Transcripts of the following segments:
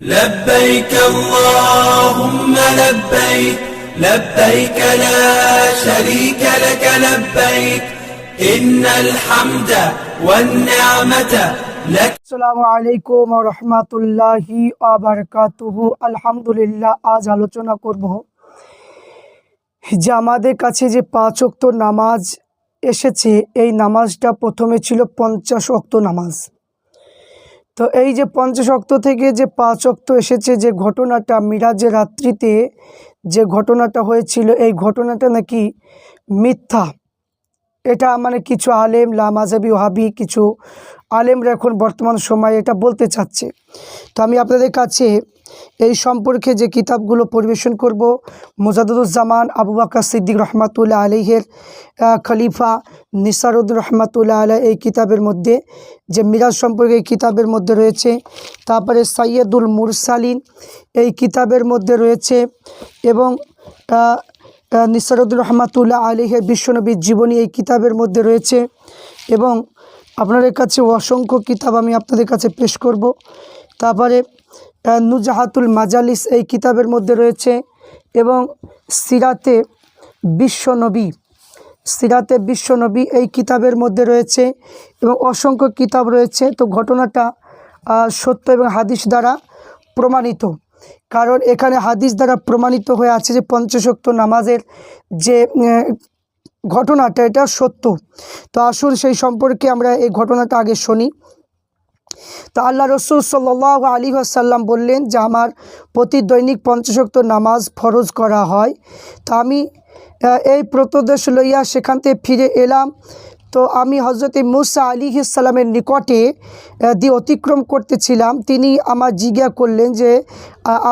لبيك اللهم لبيك لبيك لا شريك لك لبيك إن الحمد والنعمة لك আসসালামু আলাইকুম রহমতুল্লাহি আবরকাতুহু আলহামদুলিল্লাহ আজ আলোচনা করব যে আমাদের কাছে যে পাঁচ অক্ত নামাজ এসেছে এই নামাজটা প্রথমে ছিল পঞ্চাশ অক্ত নামাজ তো এই যে পঞ্চশক্ত থেকে যে পাঁচ অক্ত এসেছে যে ঘটনাটা মিরাজের রাত্রিতে যে ঘটনাটা হয়েছিল, এই ঘটনাটা নাকি মিথ্যা। এটা মানে কিছু আলেম, লামাজাবি, ওহাবি, কিছু আলেমরা এখন বর্তমান সময়ে এটা বলতে চাচ্ছে। তো আমি আপনাদের কাছে এই সম্পর্কে যে কিতাবগুলো পরিবেশন করব মোজাদুজ্জামান আবু বাক্কা সিদ্দিক রহমাতুল্লাহ আলহের খলিফা নিসারুদ্দ রহমাতুল্লাহ আলহ এই কিতাবের মধ্যে, যে মিরাজ সম্পর্কে এই কিতাবের মধ্যে রয়েছে, তারপরে সাইয়দুল মুরসালিন এই কিতাবের মধ্যে রয়েছে এবং নিসারুদ্দুর রহমাতুল্লাহ আলীহের বিশ্বনবীর জীবনী এই কিতাবের মধ্যে রয়েছে এবং আপনাদের কাছে অসংখ্য কিতাব আমি আপনাদের কাছে পেশ করব। তারপরে নুজাহাতুল মাজালিস এই কিতাবের মধ্যে রয়েছে এবং সিরাতে বিশ্বনবী সিরাতে বিশ্বনবী এই কিতাবের মধ্যে রয়েছে এবং অসংখ্য কিতাব রয়েছে। তো ঘটনাটা সত্য এবং হাদিস দ্বারা প্রমাণিত। কারণ এখানে হাদিস দ্বারা প্রমাণিত হয়ে আছে যে পঞ্চশক্ত নামাজের যে ঘটনাটা, এটা সত্য। তো আসুন সেই সম্পর্কে আমরা এই ঘটনাটা আগে শুনি। তো আল্লাহ রসুল সাল্লাহ আলী আসাল্লাম বললেন যে, আমার প্রতি দৈনিক পঞ্চশক্ত নামাজ ফরজ করা হয়। তো আমি এই প্রতদেশ লইয়া সেখান থেকে ফিরে এলাম। তো আমি হজরত মুসা আলী ইসাল্লামের নিকটে দিয়ে অতিক্রম করতেছিলাম। তিনি আমার জিজ্ঞা করলেন যে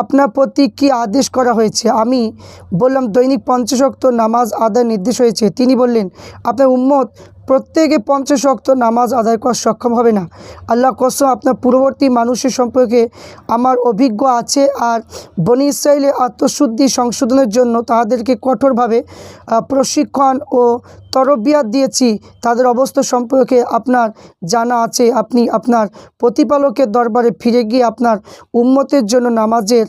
আপনার প্রতি কী আদেশ করা হয়েছে? আমি বললাম, দৈনিক পঞ্চশক্ত নামাজ আদায় নির্দেশ হয়েছে। তিনি বললেন, আপনার উম্মত প্রত্যেকে পঞ্চাশ শক্ত নামাজ আদায় করা সক্ষম হবে না। আল্লাহ কসম, আপনার পূর্ববর্তী মানুষের সম্পর্কে আমার অভিজ্ঞ আছে আর বনি ইসরায়েলের আত্মশুদ্ধি সংশোধনের জন্য তাদেরকে কঠোরভাবে প্রশিক্ষণ ও তরবিয়াত দিয়েছি। তাদের অবস্থা সম্পর্কে আপনার জানা আছে। আপনি আপনার প্রতিপালকের দরবারে ফিরে গিয়ে আপনার উম্মতের জন্য নামাজের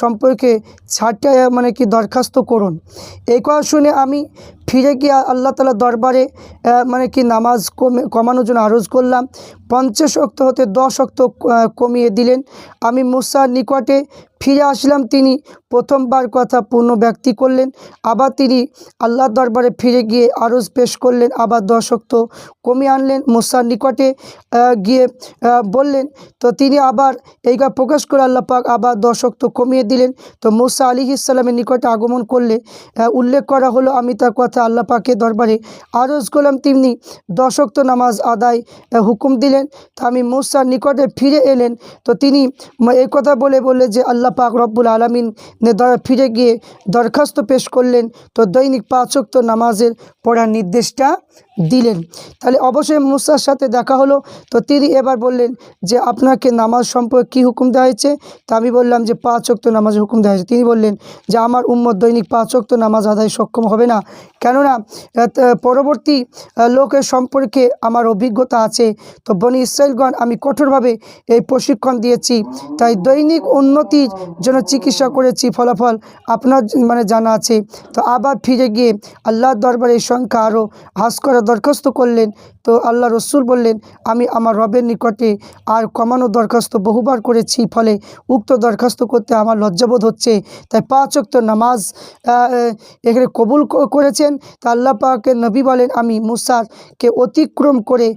সম্পর্কে ছাড়টা মানে কি, দরখাস্ত করুন। এই কথা শুনে আমি ফিরে গিয়ে আল্লাহ তালা দরবারে মানে কি, নামাজ কমে, কমানোর জন্য আরজ করলাম। পঞ্চাশ অক্ত হতে দশ অক্ত কমিয়ে দিলেন। আমি মুসার নিকটে ফিরে আসলাম। তিনি প্রথমবার কথা পূর্ণ ব্যক্তি করলেন। আবার তিনি আল্লাহর দরবারে ফিরে গিয়ে আরজ পেশ করলেন। আবার দশ অক্ত কমিয়ে আনলেন মুসার নিকটে গিয়ে বললেন, তো তিনি আবার এই কথা প্রকাশ করে আল্লাহ পাক আবার দশ অক্ত কমিয়ে দিলেন। তো মুসা আলী ইসলামের নিকটে আগমন করলে উল্লেখ করা হলো, আমি তার কথা আল্লাহ পাকের দরবারে আরজ করলাম। তিনি দশক্ত নামাজ আদায় হুকুম দিলেন। তা আমি মুসার নিকটে ফিরে এলেন। তো তিনি এই কথা বলে বললেন যে, আল্লাহ পাক রব্বুল আলমিন ফিরে গিয়ে দরখাস্ত পেশ করলেন। তো দৈনিক পাঁচক্ত নামাজের পড়ার নির্দেশটা দিলেন। তাহলে অবশ্যই মুসার সাথে দেখা হলো। তো তিনি এবার বললেন যে, আপনাকে নামাজ সম্পর্কে কী হুকুম দেওয়া হয়েছে? তা আমি বললাম যে, পাঁচ অক্ত নামাজের হুকুম দেওয়া হয়েছে। তিনি বললেন যে, আমার উম্মত দৈনিক পাঁচ অক্ত নামাজ আদায় সক্ষম হবে না। কেননা পরবর্তী লোকের সম্পর্কে আমার অভিজ্ঞতা আছে। তো বনি ইসরায়েলগণ, আমি কঠোরভাবে এই প্রশিক্ষণ দিয়েছি। তাই দৈনিক উন্নতির জন্য চিকিৎসা করেছি, ফলাফল আপনার মানে জানা আছে। তো আবার ফিরে গিয়ে আল্লাহর দরবারে এই সংখ্যা আরও হ্রাস করার দরখাস্ত করলেন। তো আল্লাহ রসুল বললেন, আমি আমার রবের নিকটে আর কমানো দরখাস্ত বহুবার করেছি, ফলে উক্ত দরখাস্ত করতে আমার লজ্জাবোধ হচ্ছে। তাই পাঁচ ওয়াক্ত নামাজ এখানে কবুল করেছেন। তা আল্লাহ পাকের নবী বলেন, আমি মুসারকে অতিক্রম করে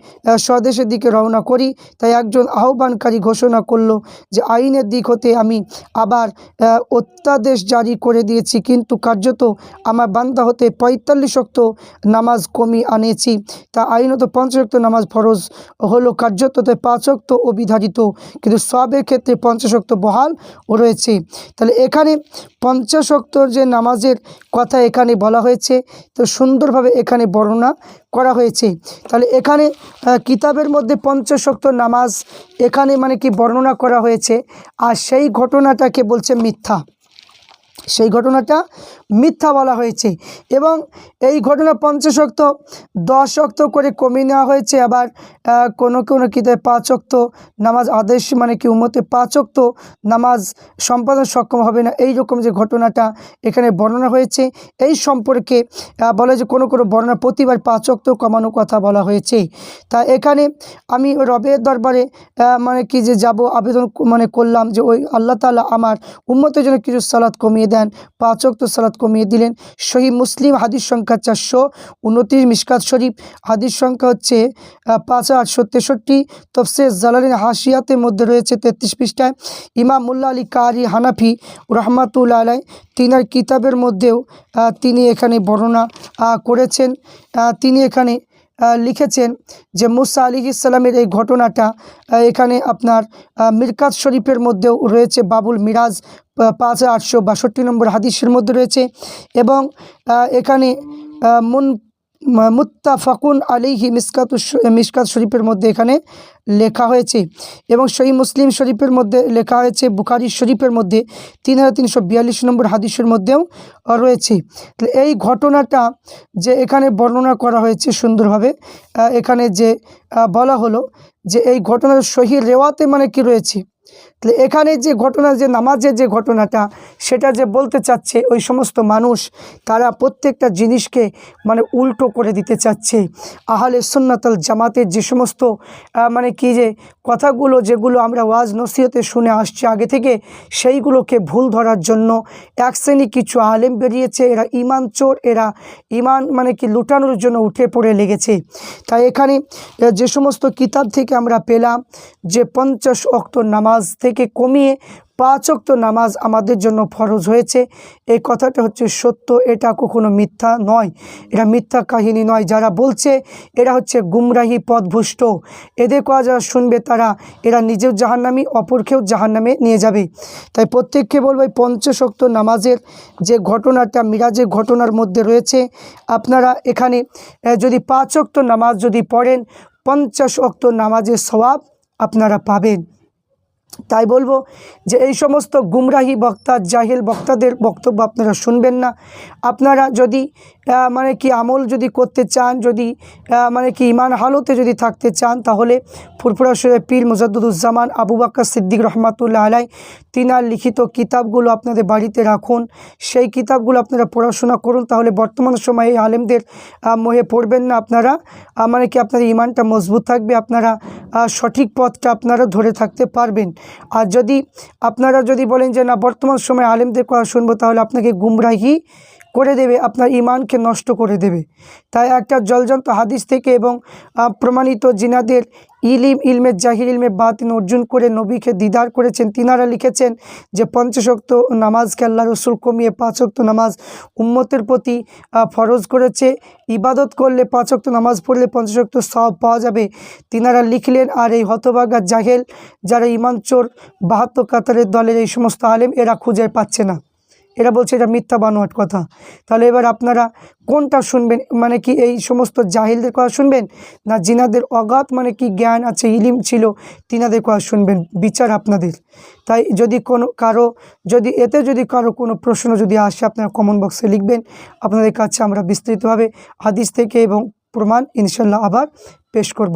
স্বদেশের দিকে রওনা করি, তাই একজন আহ্বানকারী ঘোষণা করল যে আইনের দিক হতে আমি আবার অত্যাদেশ জারি করে দিয়েছি, কিন্তু কার্যত আমার বান্দা হতে পঁয়তাল্লিশ শক্ত নামাজ কমি আনেছি তা আইনত পঞ্চাশক্ত নামাজ ফরজ হলো কার্যত তাই পাঁচক্ত অবিধারিত, কিন্তু সবের ক্ষেত্রে পঞ্চাশক্ত বহাল রয়েছে। তাহলে এখানে পঞ্চাশক্তর যে নামাজের কথা এখানে বলা হয়েছে, তো সুন্দরভাবে এখানে বর্ণনা করা হয়েছে। তাহলে এখানে কিতাবের মধ্যে পঞ্চাশক্ত নামাজ এখানে মানে কি বর্ণনা করা হয়েছে আর সেই ঘটনাটাকে বলছে মিথ্যা। সেই ঘটনাটা মিথ্যা বলা হয়েছে এবং এই ঘটনা পঞ্চাশক্ত দশ অক্ত করে কমিয়ে নেওয়া হয়েছে। আবার কোনো কোনো কিতাবে পাঁচ অক্ত নামাজ আদেশ মানে কি উম্মতে পাঁচ অক্ত নামাজ সম্পাদন সক্ষম হবে না। এই রকম যে ঘটনাটা এখানে বর্ণনা হয়েছে, এই সম্পর্কে বলে যে কোনো কোনো বর্ণনা প্রতিবার পাঁচ অক্ত কমানোর কথা বলা হয়েছে। তা এখানে আমি রবের দরবারে মানে কি যে যাব আবেদন মানে করলাম যে ওই আল্লাহ তাআলা আমার উম্মতের জন্য কিছু সালাদ কমিয়ে দেন। পাঁচ অক্ত সালাত কমিয়ে দিলেন। সহি মুসলিম হাদিস সংখ্যা চারশো উনত্রিশ মিসকাত শরীফ। হাদিস সংখ্যা হচ্ছে পাঁচ আটশো তেষট্টি। তফসে জালালিন হাসিয়াতের মধ্যে রয়েছে তেত্রিশ পৃষ্ঠায়। ইমাম মুল্লা আলী কারি হানাফি রহমাতুল্লা আলাই তিনার কিতাবের মধ্যেও তিনি এখানে বর্ণনা করেছেন। তিনি এখানে লিখেছেন যে মুসা আলী ইসলামের এই ঘটনাটা এখানে আপনার মিরকাত শরীফের মধ্যেও রয়েছে বাবুল মিরাজ পাঁচ আটশো বাষট্টি নম্বর হাদিসের মধ্যে রয়েছে এবং এখানে মুন মুত্তাফাকুন আলিহি মিসকাত মিসকাত শরীফের মধ্যে এখানে লেখা হয়েছে। এবং সহি মুসলিম শরীফের মধ্যে লেখা হয়েছে, বুখারি শরীফের মধ্যে তিন হাজার তিনশো বিয়াল্লিশ নম্বর হাদিসের মধ্যেও রয়েছে। এই ঘটনাটা যে এখানে বর্ণনা করা হয়েছে সুন্দরভাবে এখানে যে বলা হলো যে এই ঘটনার সহি রেওয়াতে মানে কি রয়েছে? তাহলে এখানে যে ঘটনা, যে নামাজের যে ঘটনাটা, সেটা যে বলতে চাচ্ছে ওই সমস্ত মানুষ, তারা প্রত্যেকটা জিনিসকে মানে উল্টো করে দিতে চাচ্ছে। আহলে সুন্নাতাল জামাতের যে সমস্ত মানে কি যে কথাগুলো, যেগুলো আমরা ওয়াজ নসিহতে শুনে আসছি আগে থেকে, সেইগুলোকে ভুল ধরার জন্য এক শ্রেণি কিছু আলেম বেরিয়েছে, এরা ইমান চোর, এরা ইমান মানে কি লুটানোর জন্য উঠে পড়ে লেগেছে। তাই এখানে যে সমস্ত কিতাব থেকে আমরা পেলাম যে পঞ্চাশ অক্ত নামাজ থেকে কমিয়ে পাঁচ অক্ত নামাজ আমাদের জন্য ফরজ হয়েছে। এই কথাটা হচ্ছে সত্য, এটা কখনো মিথ্যা নয়। এটা মিথ্যা কাহিনী নয়। যারা বলছে এরা হচ্ছে গুমরাহি পথভুষ্ট এদের কথা যারা শুনবে তারা, এরা নিজেও জাহান্নামি, অপরকেও জাহান্নামে নিয়ে যাবে। তাই প্রত্যেককে বলব এই পঞ্চশক্ত নামাজের যে ঘটনাটা, মিরাজের ঘটনার মধ্যে রয়েছে, আপনারা এখানে যদি পাঁচ অক্ত নামাজ যদি পড়েন, পঞ্চাশ অক্ত নামাজের সওয়াব আপনারা পাবেন। তাই বলব যে এই সমস্ত গুমরাহি বক্তা, জাহিল বক্তাদের বক্তব্য আপনারা শুনবেন না। আপনারা যদি মানে কি আমল যদি করতে চান, যদি মানে কি ইমান হালতে যদি থাকতে চান, তাহলে ফুরফুরা শরীফ পীর মুজাদ্দুজ্জামান আবু বাক্কা সিদ্দিক রহমাতুল্লাহ আলাই তিনার লিখিত কিতাবগুলো আপনাদের বাড়িতে রাখুন। সেই কিতাবগুলো আপনারা পড়াশোনা করুন, তাহলে বর্তমান সময়ে এই আলেমদের মোহে পড়বেন না আপনারা। মানে কি আপনাদের ইমানটা মজবুত থাকবে, আপনারা সঠিক পথটা আপনারা ধরে থাকতে পারবেন। আর যদি আপনারা যদি বলেন যে না, বর্তমান সময়ে আলেমদের কথা শুনব, তাহলে আপনাকে গুমরাহি করে দেবে, আপনার ইমানকে নষ্ট করে দেবে। তাই একটা জলজন্ত হাদিস থেকে এবং প্রমাণিত জিনাদের ইলিম, ইলমে জাহির, ইলমে বাতিন অর্জুন করে নবীকে দিদার করেছেন। তিনারা লিখেছেন যে, পঞ্চশক্ত নামাজকে আল্লাহ রসুল কমিয়ে পাঁচক্ত নামাজ উম্মতের প্রতি ফরজ করেছে। ইবাদত করলে পাঁচক্ত নামাজ পড়লে পঞ্চশক্ত সব পাওয়া যাবে। তিনারা লিখলেন, আর এই হতবাগা জাহেল যারা ইমান চোর বাহাত্তর কাতারের দলের এই সমস্ত আলেম, এরা খুঁজে পাচ্ছে না। এরা বলছে এটা মিথ্যা বানোয়াট কথা। তাহলে এবার আপনারা কোনটা শুনবেন? মানে কি এই সমস্ত জাহিলদের কথা শুনবেন? না জিনাদের অগাধ মানে কি জ্ঞান আছে, ইলিম ছিল, তিনাদের কথা শুনবেন? বিচার আপনাদের। তাই যদি কোনো কারও, যদি এতে যদি কারও কোনো প্রশ্ন যদি আসে, আপনারা কমেন্ট বক্সে লিখবেন। আপনাদের কাছে আমরা বিস্তৃতভাবে হাদিস থেকে এবং প্রমাণ ইনশাল্লাহ আবার পেশ করব।